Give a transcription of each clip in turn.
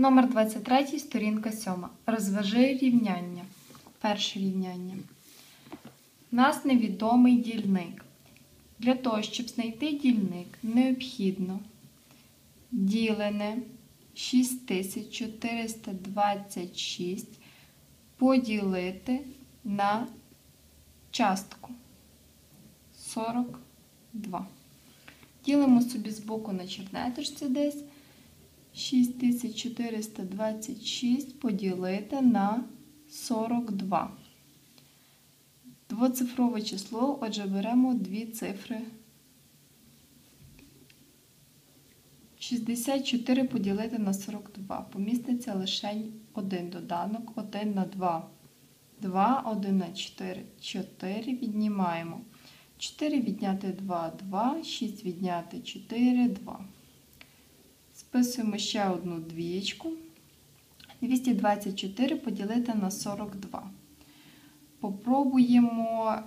Номер 23, сторінка 7. Розв'яжи рівняння. Перше рівняння. У нас невідомий дільник. Для того, щоб знайти дільник, необхідно ділене 6426 поділити на частку 42. Ділимо собі з боку на чернеточці десь 6426 поділити на 42. Двоцифрове число, отже, беремо дві цифри. 64 поділити на 42. Поміститься лише один доданок, 1 на 2. 2, 1 на 4. 4 віднімаємо. 4 відняти 2, 2, 6 відняти 4, 2. Списуємо ще одну двієчку. 224 поділити на 42. Попробуємо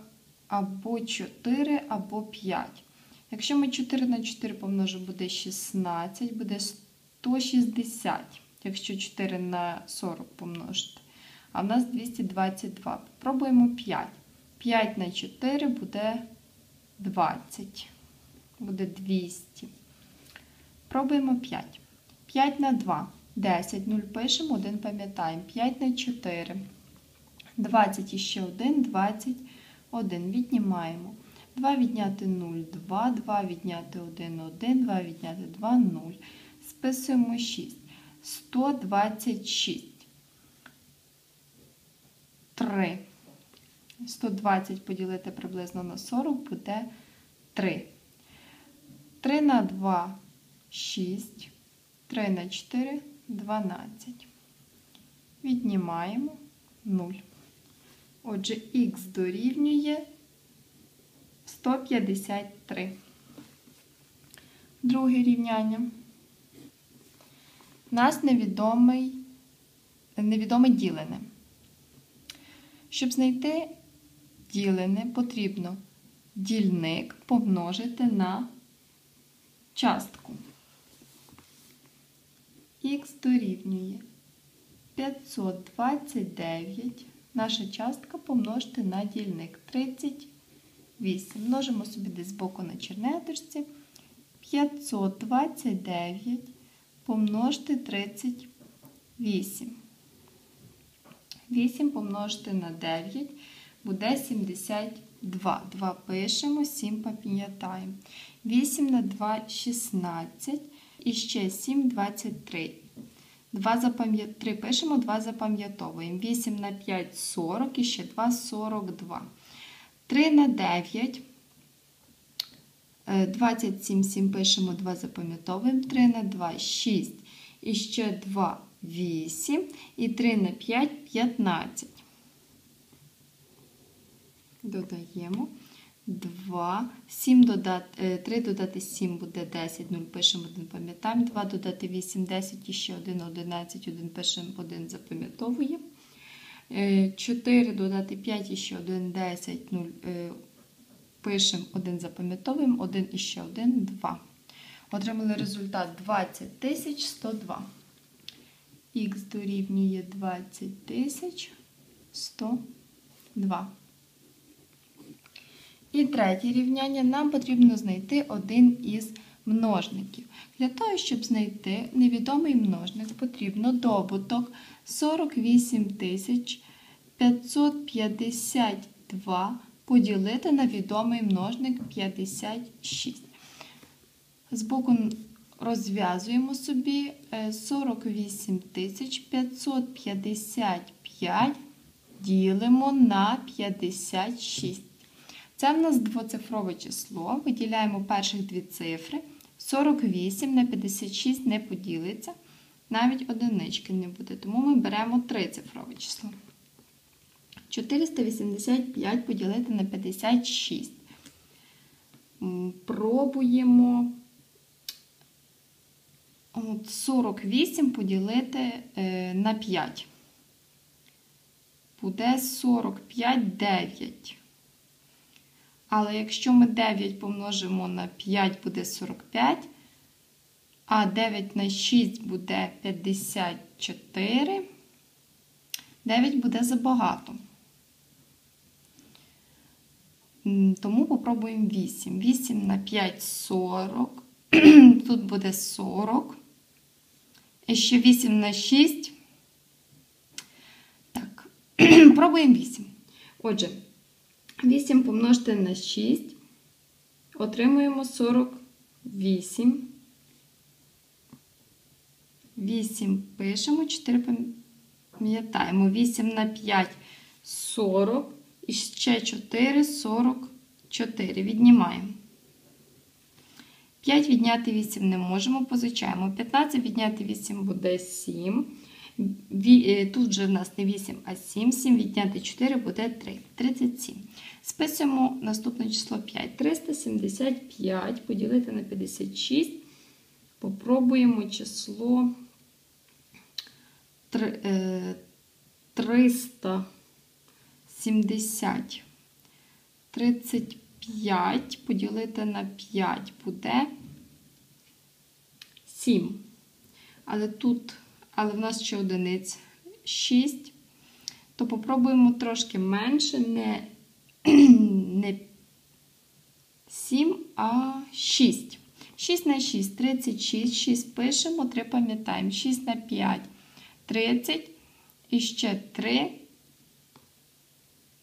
або 4, або 5. Якщо ми 4 на 4 помножимо, буде 16, буде 160, якщо 4 на 40 помножити. А в нас 222. Попробуємо 5. 5 на 4 буде 20. Буде 200. Пробуємо 5. 5 на 2. 10. 0 пишемо, 1 пам'ятаємо. 5 на 4. 20 і ще 1, 21. Віднімаємо. 2 відняти 0, 2, 2 відняти 1, 1, 2 відняти 2, 0. Списуємо 6. 126. 3. 120 поділити приблизно на 40 буде 3. 3 на 2 6. 3 на 4 12. Віднімаємо 0. Отже, х дорівнює 153. Друге рівняння. Нас невідоме ділене. Щоб знайти ділене, потрібно дільник помножити на частку. Х дорівнює 529. Наша частка помножити на дільник 38. Множимо собі десь збоку на чернеточці. 529 помножити 38. 8 помножити на 9 буде 72. 2 пишемо, 7 пам'ятаємо. 8 на 2 16. І ще 7 23. 2 запам'ят... 3 пишемо, 2 запам'ятовуємо. 8 на 5 40 і ще 2 42. 3 на 9. 27, 7 пишемо, 2 запам'ятовуємо. 3 на 2 6. І ще 2 8. І 3 на 5 15. Додаємо. 2, 7 додати, 3 додати 7 буде 10, 0 пишемо 1, пам'ятаємо, 2 додати 8, 10 і ще 1, 11, 1 пишемо 1, запам'ятовуємо. 4 додати 5 і ще 1, 10, 0 пишемо 1, запам'ятовуємо, 1 і ще 1, 2. Отримали результат 20 102. Х дорівнює 20 102. І третє рівняння нам потрібно знайти один із множників. Для того, щоб знайти невідомий множник, потрібно добуток 48 552 поділити на відомий множник 56. Збоку розв'язуємо собі 48 555 ділимо на 56. Це в нас двоцифрове число. Виділяємо перших дві цифри. 48 на 56 не поділиться, навіть одинички не буде, тому ми беремо трицифрове число. 485 поділити на 56. Пробуємо 48 поділити на 5. Буде 45 9. Але якщо ми 9 помножимо на 5, буде 45, А 9 на 6 буде 54. 9 буде забагато. Тому попробуємо 8. 8 на 5 40. Тут буде 40. І ще 8 на 6. Так, пробуємо 8. Отже, 8 помножити на 6. Отримуємо 48. 8 пишемо, 4 пам'ятаємо. 8 на 5 40. І ще 4 44. Віднімаємо. 5 відняти 8 не можемо, позичаємо. 15 відняти 8 буде 7. Е, Тут вже в нас не 8, а 7. 7 відняти 4 буде 3. 37. Списуємо наступне число 5. 375 поділити на 56. Попробуємо число три- е, 370. 35 поділити на 5 буде 7. Але тут, але в нас ще одиниць 6. То попробуємо трошки менше, не, не 7, а 6. 6 на 6, 36, 6 пишемо, 3 пам'ятаємо. 6 на 5, 30. І ще 3,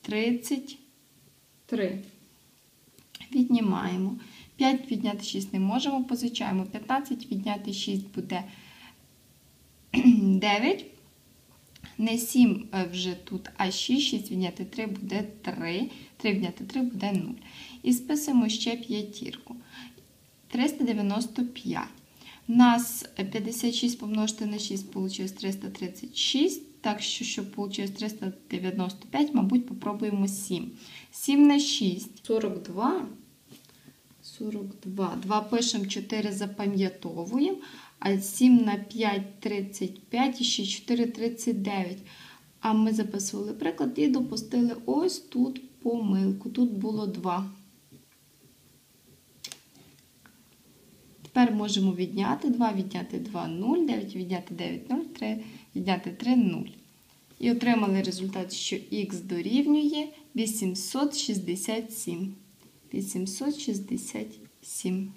33. Віднімаємо. 5 відняти 6 не можемо, позичаємо. 15 відняти 6 буде 9. Не 7 вже тут, а 6, 6 відняти 3 буде 3. 3 відняти 3 буде 0. І списуємо ще п'ятірку. 395. У нас 56 помножити на 6 вийшло 336. Так що, щоб вийшло 395, мабуть, попробуємо 7. 7 на 6 42. 42. 2 пишемо, 4 запам'ятовуємо. А 7 на 5 35 і ще 4 39. А ми записували приклад і допустили ось тут помилку. Тут було 2. Тепер можемо відняти 2, відняти 2, 0, 9 відняти 9, 0, 3 відняти 3, 0. І отримали результат, що х дорівнює 867. 867.